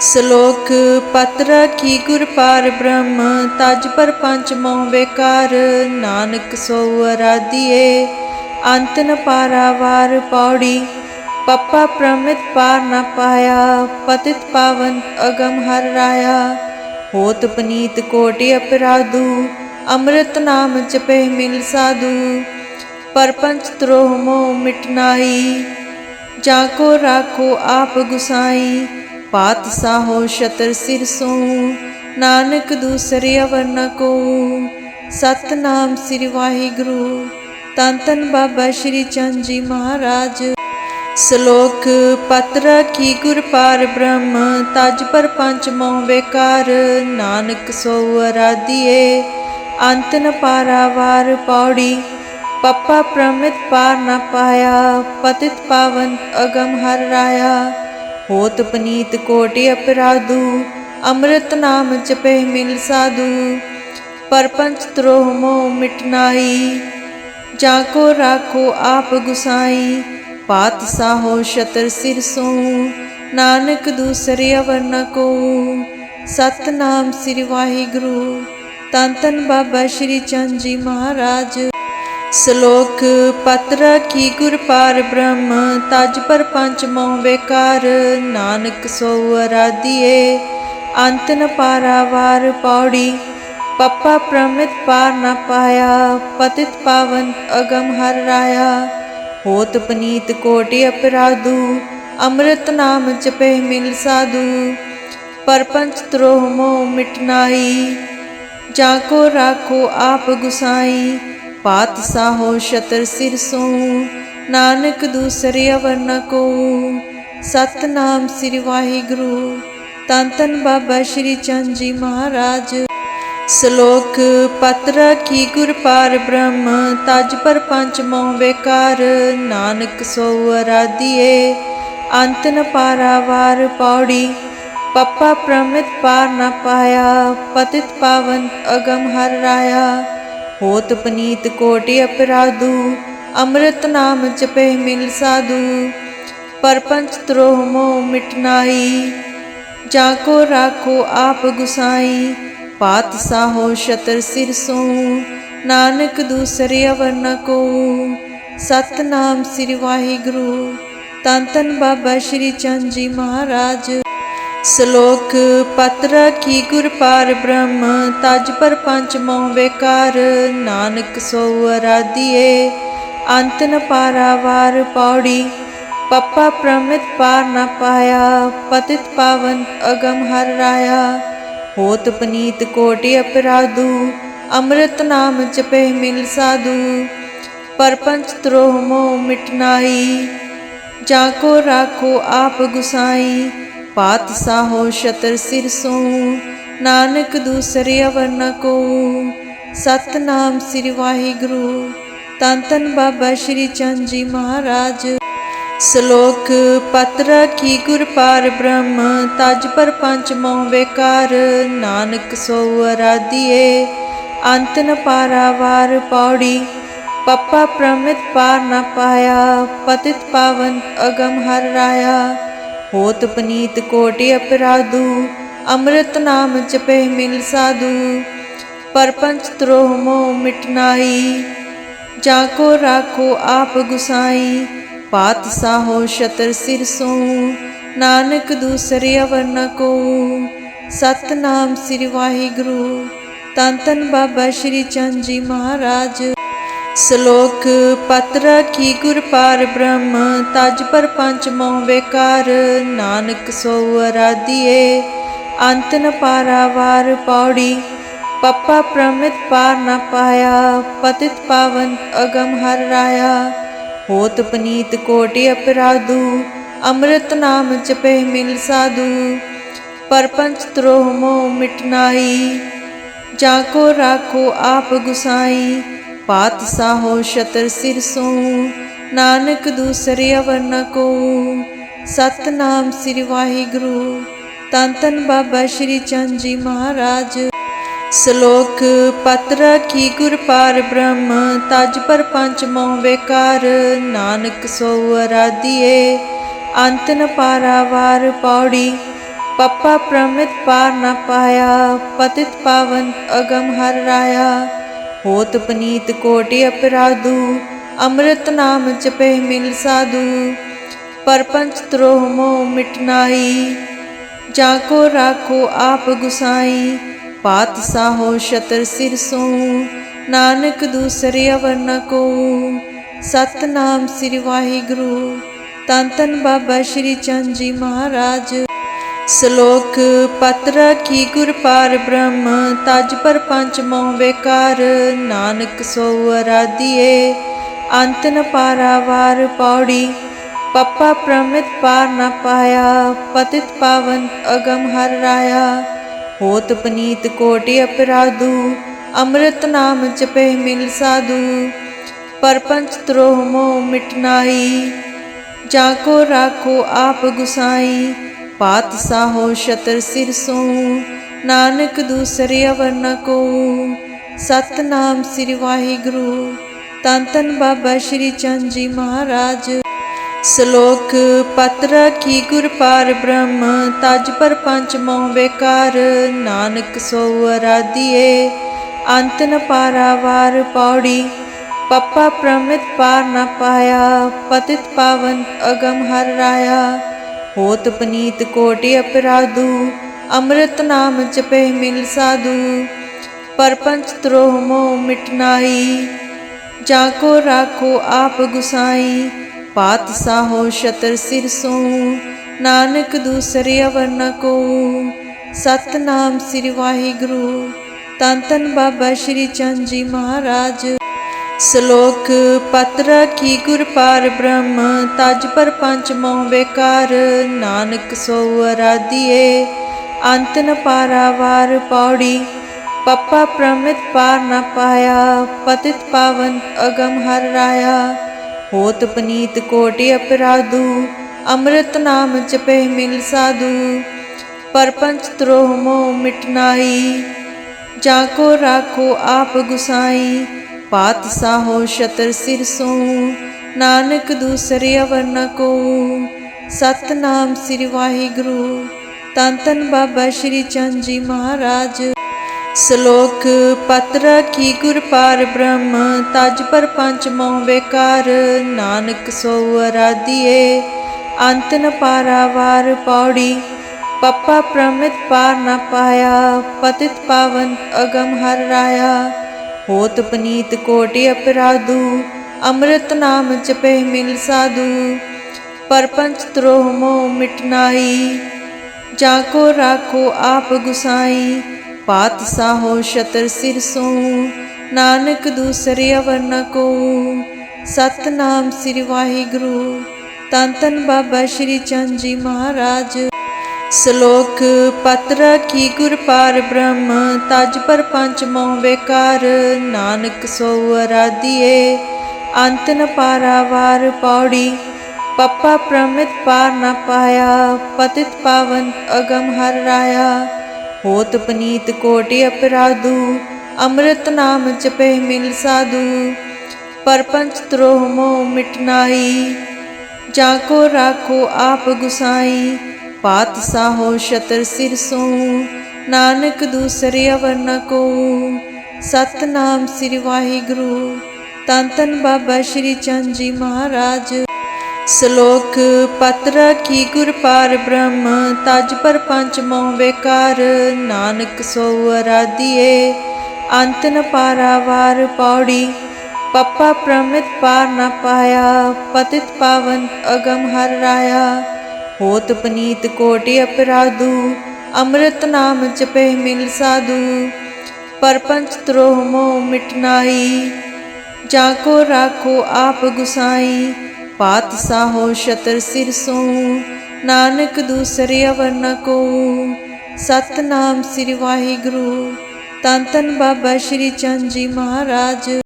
ਸ਼ਲੋਕ ਪਤਰ ਕੀ ਗੁਰ ਪਾਰ ਬ੍ਰਹਮ, ਤਜ ਪਰ ਪੰਚ ਮੋਹ ਬੇਕਾਰ, ਨਾਨਕ ਸੋ ਅਰਾਧੀਏ, ਅੰਤ ਨ ਪਾਰਾਵਾਰ ਪੌੜੀ, ਪੱਪਾ ਪ੍ਰਮਿਤ ਪਾਰ ਨ ਪਾਇਆ, ਪਤਿਤ ਪਾਵਨ ਅਗਮ ਹਰ ਰਾਇਆ। ਹੋਤ ਪਨੀਤ ਕੋਟਿ ਅਪਰਾਧੂ, ਅੰਮ੍ਰਿਤ ਨਾਮ ਜਪੇ ਮਿਲ ਸਾਧੂ, ਪਰਪੰਚ ਤ੍ਰੋਹ ਮੋਹ ਮਿਟਨਾਈ ਜਾ ਕੋ ਰਾਖੋ ਆਪ ਗੁਸਾਈ ਪਾਤ ਸਾਹੋ ਸ਼ਤਰ ਸਿਰ ਸੋ ਨਾਨਕ ਦੂਸਰੇ ਅਵਰ ਨ ਕੋ ਸਤਨਾਮ ਸ੍ਰੀ ਵਾਹਿਗੁਰੂ, ਤਨ ਤਨ ਬਾਬਾ ਸ਼੍ਰੀ ਚੰਦ ਜੀ ਮਹਾਰਾਜ। ਸ਼ਲੋਕ, ਪਤਰ ਕੀ ਗੁਰ ਪਾਰ ਬ੍ਰਹਮ, ਤਜ ਪਰ ਪੰਚ ਮੋਹ ਬੇਕਾਰ। ਨਾਨਕ ਸੋ ਅਰਾਧੀਏ ਅੰਤ ਨ ਪਾਰਾਵਾਰ ਪੌੜੀ। ਪੱਪਾ ਪ੍ਰਮਿਤ ਪਾਰ ਨ ਪਾਇਆ, ਪਤਿਤ ਪਾਵਨ ਅਗਮ ਹਰ ਰਾਇਆ। ਹੋਤ ਪਨੀਤ ਕੋਟਿ ਅਪਰਾਧੂ, ਅੰਮ੍ਰਿਤ ਨਾਮ ਜਪੇ ਮਿਲ ਸਾਧੂ। ਪਰਪੰਚ ਤਰੋਹ ਮੋਹ ਮਿਟਨਾਈ ਜਾ ਕੋ ਰਾਖੋ ਆਪ ਗੁਸਾਈ। ਪਾਤ ਸਾਹੋ ਸ਼ਤਰ ਸਿਰ ਸੋ ਨਾਨਕ ਦੂਸਰੇ ਅਵਰ ਨ ਕੋ ਸਤਨਾਮ ਸ੍ਰੀ ਵਾਹਿਗੁਰੂ, ਤਨ ਤਨ ਬਾਬਾ ਸ਼੍ਰੀ ਚੰਦ ਜੀ ਮਹਾਰਾਜ। ਸ਼ਲੋਕ ਪਤਰਾ ਕੀ ਗੁਰ ਪਾਰ ਬ੍ਰਹਮ, ਤਜ ਪਰ ਪੰਚ ਮੋਹ ਬੇਕਾਰ, ਨਾਨਕ ਸੋ ਅਰਾਧੀਏ, ਅੰਤ ਨ ਪਾਰਾਵਾਰ ਪੌੜੀ, ਪੱਪਾ ਪ੍ਰਮਿਤ ਪਾਰ ਨ ਪਾਇਆ, ਪਤਿਤ ਪਾਵਨ ਅਗਮ ਹਰ ਰਾਇਆ। ਹੋਤ ਪਨੀਤ ਕੋਟਿ ਅਪਰਾਧੂ, ਅੰਮ੍ਰਿਤ ਨਾਮ ਜਪੇ ਮਿਲ ਸਾਧੂ, ਪਰਪੰਚ ਤ੍ਰੋਹ ਮੋਹ ਮਿਟਨਾਈ ਜਾ ਕੋ ਰਾਖੋ ਆਪ ਗੁਸਾਈ ਪਾਤ ਸਾਹੋ ਸ਼ਤਰ ਸਿਰ ਸੋ ਨਾਨਕ ਦੂਸਰੇ ਅਵਰ ਨ ਕੋ ਸਤਨਾਮ ਸ੍ਰੀ ਵਾਹਿਗੁਰੂ, ਤਨ ਤਨ ਬਾਬਾ ਸ਼੍ਰੀ ਚੰਦ ਜੀ ਮਹਾਰਾਜ। ਸ਼ਲੋਕ, ਪਤਰਾ ਕੀ ਗੁਰ ਪਾਰ ਬ੍ਰਹਮ, ਤਜ ਪਰ ਪੰਚ ਮੋਹ ਬੇਕਾਰ। ਨਾਨਕ ਸੋ ਅਰਾਧੀਏ ਅੰਤ ਨ ਪਾਰਾਵਾਰ ਪੌੜੀ। ਪੱਪਾ ਪ੍ਰਮਿਤ ਪਾਰ ਨ ਪਾਇਆ, ਪਤਿਤ ਪਾਵਨ ਅਗਮ ਹਰ ਰਾਇਆ। ਹੋਤ ਪਨੀਤ ਕੋਟਿ ਅਪਰਾਧੂ, ਅੰਮ੍ਰਿਤ ਨਾਮ ਜਪੇ ਮਿਲ ਸਾਧੂ। ਪਰਪੰਚ ਤਰੋਹ ਮੋਹ ਮਿਟਨਾਈ ਜਾ ਕੋ ਰਾਖੋ ਆਪ ਗੁਸਾਈ। ਪਾਤ ਸਾਹੋ ਸ਼ਤਰ ਸਿਰ ਸੋ ਨਾਨਕ ਦੂਸਰੇ ਅਵਰ ਨ ਕੋ ਸਤਨਾਮ ਸ੍ਰੀ ਵਾਹਿਗੁਰੂ, ਤਨ ਤਨ ਬਾਬਾ ਸ਼੍ਰੀ ਚੰਦ ਜੀ ਮਹਾਰਾਜ। ਸ਼ਲੋਕ ਪਤਰ ਕੀ ਗੁਰ ਪਾਰ ਬ੍ਰਹਮ, ਤਜ ਪਰ ਪੰਚ ਮੋਹ ਬੇਕਾਰ, ਨਾਨਕ ਸੋ ਅਰਾਧੀਏ, ਅੰਤ ਨ ਪਾਰਾਵਾਰ ਪੌੜੀ, ਪੱਪਾ ਪ੍ਰਮਿਤ ਪਾਰ ਨ ਪਾਇਆ, ਪਤਿਤ ਪਾਵਨ ਅਗਮ ਹਰ ਰਾਇਆ। ਹੋਤ ਪਨੀਤ ਕੋਟਿ ਅਪਰਾਧੂ, ਅੰਮ੍ਰਿਤ ਨਾਮ ਜਪੇ ਮਿਲ ਸਾਧੂ, ਪਰਪੰਚ ਤਰੋਹ ਮੋਹ ਮਿਟਨਾਈ ਜਾ ਕੋ ਰਾਖੋ ਆਪ ਗੁਸਾਈ ਪਾਤਸ਼ਾਹੋ ਸ਼ਤਰ ਸਿਰ ਸੋ ਨਾਨਕ ਦੂਸਰੇ ਅਵਰ ਨ ਕੋ ਸਤਨਾਮ ਸ੍ਰੀ ਵਾਹਿਗੁਰੂ, ਤਨ ਤਨ ਬਾਬਾ ਸ਼੍ਰੀ ਚੰਦ ਜੀ ਮਹਾਰਾਜ। ਸ਼ਲੋਕ, ਪਤਰਾ ਕੀ ਗੁਰ ਪਾਰ ਬ੍ਰਹਮ, ਤਜ ਪਰ ਪੰਚ ਮੋਹ ਬੇਕਾਰ। ਨਾਨਕ ਸੋ ਅਰਾਧੀਏ, ਅੰਤ ਨ ਪਾਰਾਵਾਰ ਪੌੜੀ। ਪੱਪਾ ਪ੍ਰਮਿਤ ਪਾਰ ਨ ਪਾਇਆ, ਪਤਿਤ ਪਾਵਨ ਅਗਮ ਹਰ ਰਾਇਆ। ਹੋਤ ਪਨੀਤ ਕੋਟਿ ਅਪਰਾਧੂ ਅੰਮ੍ਰਿਤ ਨਾਮ ਜਪੇ ਮਿਲ ਸਾਧੂ ਪਰਪੰਚ ਤਰੋਹ ਮੋਹ ਮਿਟਨਾਈ ਜਾ ਕੋ ਰਾਖੋ ਆਪ ਗੁਸਾਈ ਪਾਤ ਸਾਹੋ ਸ਼ਤਰ ਸਿਰ ਸੋ ਨਾਨਕ ਦੂਸਰੇ ਅਵਰ ਨ ਕੋ ਸਤਨਾਮ ਸ੍ਰੀ ਵਾਹਿਗੁਰੂ ਤਨ ਤਨ ਬਾਬਾ ਸ਼੍ਰੀ ਚੰਦ ਜੀ ਮਹਾਰਾਜ ਸ਼ਲੋਕ ਪਤਰ ਕੀ ਗੁਰ ਪਾਰ ਬ੍ਰਹਮ, ਤਜ ਪਰ ਪੰਚ ਮੋਹ ਬੇਕਾਰ, ਨਾਨਕ ਸੋ ਅਰਾਧੀਏ, ਅੰਤ ਨ ਪਾਰਾਵਾਰ ਪੌੜੀ, ਪੱਪਾ ਪ੍ਰਮਿਤ ਪਾਰ ਨ ਪਾਇਆ, ਪਤਿਤ ਪਾਵਨ ਅਗਮ ਹਰ ਰਾਇਆ। ਹੋਤ ਪਨੀਤ ਕੋਟਿ ਅਪਰਾਧੂ, ਅੰਮ੍ਰਿਤ ਨਾਮ ਜਪੇ ਮਿਲ ਸਾਧੂ। ਪਰਪੰਚ ਤਰੋਹ ਮੋਹ ਮਿਟਨਾਈ ਜਾ ਕੋ ਰਾਖੋ ਆਪ ਗੁਸਾਈ ਪਾਤਸਾਹੋ ਸ਼ਤਰ ਸਿਰ ਸੋ ਨਾਨਕ ਦੂਸਰੇ ਅਵਰ ਨ ਕੋ ਸਤਨਾਮ ਸ੍ਰੀ ਵਾਹਿਗੁਰੂ, ਤਨ ਤਨ ਬਾਬਾ ਸ਼੍ਰੀ ਚੰਦ ਜੀ ਮਹਾਰਾਜ। ਸ਼ਲੋਕ, ਪਤਰ ਕੀ ਗੁਰ ਪਾਰ ਬ੍ਰਹਮ, ਤਜ ਪਰ ਪੰਚ ਮੋਹ ਬੇਕਾਰ। ਨਾਨਕ ਸੋ ਅਰਾਧੀਏ, ਅੰਤ ਨ ਪਾਰਾਵਾਰ ਪੌੜੀ। ਪੱਪਾ ਪ੍ਰਮਿਤ ਪਾਰ ਨਾ ਪਾਇਆ, ਪਤਿਤ ਪਾਵਨ ਅਗਮ ਹਰ ਰਾਇਆ। ਹੋਤ ਪਨੀਤ ਕੋਟਿ ਅਪਰਾਧੂ ਅੰਮ੍ਰਿਤ ਨਾਮ ਜਪੇ ਮਿਲ ਸਾਧੂ ਪਰਪੰਚ ਤਰੋਹ ਮੋਹ ਮਿਟਨਾਈ ਜਾ ਕੋ ਰਾਖੋ ਆਪ ਗੁਸਾਈ ਪਾਤ ਸਾਹੋ ਸ਼ਤਰ ਸਿਰ ਸੋ ਨਾਨਕ ਦੂਸਰੇ ਅਵਰ ਨ ਕੋ ਸਤਨਾਮ ਸ੍ਰੀ ਵਾਹਿਗੁਰੂ ਤਨ ਤਨ ਬਾਬਾ ਸ਼੍ਰੀ ਚੰਦ ਜੀ ਮਹਾਰਾਜ ਸ਼ਲੋਕ ਪਤਰ ਕੀ ਗੁਰ ਪਾਰ ਬ੍ਰਹਮ, ਤਜ ਪਰ ਪੰਚ ਮੋਹ ਬੇਕਾਰ, ਨਾਨਕ ਸੋ ਅਰਾਧੀਏ, ਅੰਤ ਨ ਪਾਰਾਵਾਰ ਪੌੜੀ, ਪੱਪਾ ਪ੍ਰਮਿਤ ਪਾਰ ਨ ਪਾਇਆ, ਪਤਿਤ ਪਾਵਨ ਅਗਮ ਹਰ ਰਾਇਆ। ਹੋਤ ਪਨੀਤ ਕੋਟਿ ਅਪਰਾਧੂ, ਅੰਮ੍ਰਿਤ ਨਾਮ ਜਪੇ ਮਿਲ ਸਾਧੂ। ਪਰਪੰਚ ਤਰੋਹ ਮੋਹ ਮਿਟਨਾਈ ਜਾ ਕੋ ਰਾਖੋ ਆਪ ਗੁਸਾਈ ਪਾਤਸਾਹੋ ਸ਼ਤਰ ਸਿਰ ਸੋ ਨਾਨਕ ਦੂਸਰੇ ਅਵਰ ਨ ਕੋ ਸਤਨਾਮ ਸ੍ਰੀ ਵਾਹਿਗੁਰੂ, ਤਨ ਤਨ ਬਾਬਾ ਸ਼੍ਰੀ ਚੰਦ ਜੀ ਮਹਾਰਾਜ। ਸ਼ਲੋਕ, ਪਤਰ ਕੀ ਗੁਰ ਪਾਰ ਬ੍ਰਹਮ, ਤਜ ਪਰ ਪੰਚ ਮੋਹ ਬੇਕਾਰ। ਨਾਨਕ ਸੋ ਅਰਾਧੀਏ, ਅੰਤ ਨ ਪਾਰਾਵਾਰ ਪੌੜੀ। ਪੱਪਾ ਪ੍ਰਮਿਤ ਪਾਰ ਨ ਪਾਇਆ, ਪਤਿਤ ਪਾਵਨ ਅਗਮ ਹਰ ਰਾਇਆ। ਹੋਤ ਪਨੀਤ ਕੋਟਿ ਅਪਰਾਧੂ ਅੰਮ੍ਰਿਤ ਨਾਮ ਜਪੇ ਮਿਲ ਸਾਧੂ ਪਰਪੰਚ ਤਰੋਹ ਮੋਹ ਮਿਟਨਾਈ ਜਾ ਕੋ ਰਾਖੋ ਆਪ ਗੁਸਾਈ ਪਾਤ ਸਾਹੋ ਸ਼ਤਰ ਸਿਰ ਸੋ ਨਾਨਕ ਦੂਸਰੇ ਅਵਰ ਨ ਕੋ ਸਤਨਾਮ ਸ੍ਰੀ ਵਾਹਿਗੁਰੂ ਤਨ ਤਨ ਬਾਬਾ ਸ਼੍ਰੀ ਚੰਦ ਜੀ ਮਹਾਰਾਜ ਸ਼ਲੋਕ ਪਤਰ ਕੀ ਗੁਰ ਪਾਰ ਬ੍ਰਹਮ, ਤਜ ਪਰ ਪੰਚ ਮੋਹ ਬੇਕਾਰ, ਨਾਨਕ ਸੋ ਅਰਾਧੀਏ, ਅੰਤ ਨ ਪਾਰਾਵਾਰ ਪੌੜੀ, ਪੱਪਾ ਪ੍ਰਮਿਤ ਪਾਰ ਨ ਪਾਇਆ, ਪਤਿਤ ਪਾਵਨ ਅਗਮ ਹਰ ਰਾਇਆ। ਹੋਤ ਪਨੀਤ ਕੋਟਿ ਅਪਰਾਧੂ, ਅੰਮ੍ਰਿਤ ਨਾਮ ਜਪੇ ਮਿਲ ਸਾਧੂ, ਪਰਪੰਚ ਤਰੋਹ ਮੋਹ ਮਿਟਨਾਈ ਜਾ ਕੋ ਰਾਖੋ ਆਪ ਗੁਸਾਈ ਪਾਤਸ਼ਾਹੋ ਸ਼ਤਰ ਸਿਰ ਸੋ ਨਾਨਕ ਦੂਸਰੇ ਅਵਰ ਨ ਕੋ ਸਤਨਾਮ ਸ੍ਰੀ ਵਾਹਿਗੁਰੂ, ਤਨ ਤਨ ਬਾਬਾ ਸ਼੍ਰੀ ਚੰਦ ਜੀ ਮਹਾਰਾਜ। ਸ਼ਲੋਕ, ਪਤਰ ਕੀ ਗੁਰ ਪਾਰ ਬ੍ਰਹਮ, ਤਜ ਪਰ ਪੰਚ ਮੋਹ ਬੇਕਾਰ। ਨਾਨਕ ਸੋ ਅਰਾਧੀਏ ਅੰਤ ਨ ਪਾਰਾਵਾਰ ਪੌੜੀ। ਪੱਪਾ ਪ੍ਰਮਿਤ ਪਾਰ ਨ ਪਾਇਆ, ਪਤਿਤ ਪਾਵਨ ਅਗਮ ਹਰ ਰਾਇਆ। ਹੋਤ ਪਨੀਤ ਕੋਟਿ ਅਪਰਾਧੂ ਅੰਮ੍ਰਿਤ ਨਾਮ ਜਪੇ ਮਿਲ ਸਾਧੂ ਪਰਪੰਚ ਤਰੋਹ ਮੋਹ ਮਿਟਨਾਈ ਜਾ ਕੋ ਰਾਖੋ ਆਪ ਗੁਸਾਈ ਪਾਤ ਸਾਹੋ ਸ਼ਤਰ ਸਿਰ ਸੋ ਨਾਨਕ ਦੂਸਰੇ ਅਵਰ ਨ ਕੋ ਸਤਨਾਮ ਸ੍ਰੀ ਵਾਹਿਗੁਰੂ ਤਨ ਤਨ ਬਾਬਾ ਸ਼੍ਰੀ ਚੰਦ ਜੀ ਮਹਾਰਾਜ ਸ਼ਲੋਕ ਪਤਰ ਕੀ ਗੁਰ ਪਾਰ ਬ੍ਰਹਮ, ਤਜ ਪਰ ਪੰਚ ਮੋਹ ਬੇਕਾਰ, ਨਾਨਕ ਸੋ ਅਰਾਧੀਏ, ਅੰਤ ਨ ਪਾਰਾਵਾਰ ਪੌੜੀ, ਪੱਪਾ ਪ੍ਰਮਿਤ ਪਾਰ ਨ ਪਾਇਆ, ਪਤਿਤ ਪਾਵਨ ਅਗਮ ਹਰ ਰਾਇਆ। ਹੋਤ ਪਨੀਤ ਕੋਟਿ ਅਪਰਾਧੂ, ਅੰਮ੍ਰਿਤ ਨਾਮ ਜਪੇ ਮਿਲ ਸਾਧੂ, ਪਰਪੰਚ ਤ੍ਰੋਹ ਮੋਹ ਮਿਟਨਾਈ ਜਾ ਕੋ ਰਾਖੋ ਆਪ ਗੁਸਾਈ ਪਾਤਸ਼ਾਹੋ ਸ਼ਤਰ ਸਿਰ ਸੋ ਨਾਨਕ ਦੂਸਰੇ ਅਵਰ ਨ ਕੋ ਸਤਨਾਮ ਸ੍ਰੀ ਵਾਹਿਗੁਰੂ, ਤਨ ਤਨ ਬਾਬਾ ਸ਼੍ਰੀ ਚੰਦ ਜੀ ਮਹਾਰਾਜ। ਸ਼ਲੋਕ, ਪਤਰ ਕੀ ਗੁਰ ਪਾਰ ਬ੍ਰਹਮ, ਤਜ ਪਰ ਪੰਚ ਮੋਹ ਬੇਕਾਰ ਨਾਨਕ ਸੋ ਅਰਾਧੀਏ ਅੰਤ ਨ ਪਾਰਾਵਾਰ ਪੌੜੀ। ਪੱਪਾ ਪ੍ਰਮਿਤ ਪਾਰ ਨ ਪਾਇਆ, ਪਤਿਤ ਪਾਵਨ ਅਗਮ ਹਰ ਰਾਇਆ। ਹੋਤ ਪਨੀਤ ਕੋਟਿ ਅਪਰਾਧੂ ਅੰਮ੍ਰਿਤ ਨਾਮ ਜਪੇ ਮਿਲ ਸਾਧੂ ਪਰਪੰਚ ਤਰੋਹ ਮੋਹ ਮਿਟਨਾਈ ਜਾ ਕੋ ਰਾਖੋ ਆਪ ਗੁਸਾਈ ਪਾਤ ਸਾਹੋ ਸ਼ਤਰ ਸਿਰ ਸੋ ਨਾਨਕ ਦੂਸਰੇ ਅਵਰ ਨ ਕੋ ਸਤਨਾਮ ਸ੍ਰੀ ਵਾਹਿਗੁਰੂ ਤਨ ਤਨ ਬਾਬਾ ਸ਼੍ਰੀ ਚੰਦ ਜੀ ਮਹਾਰਾਜ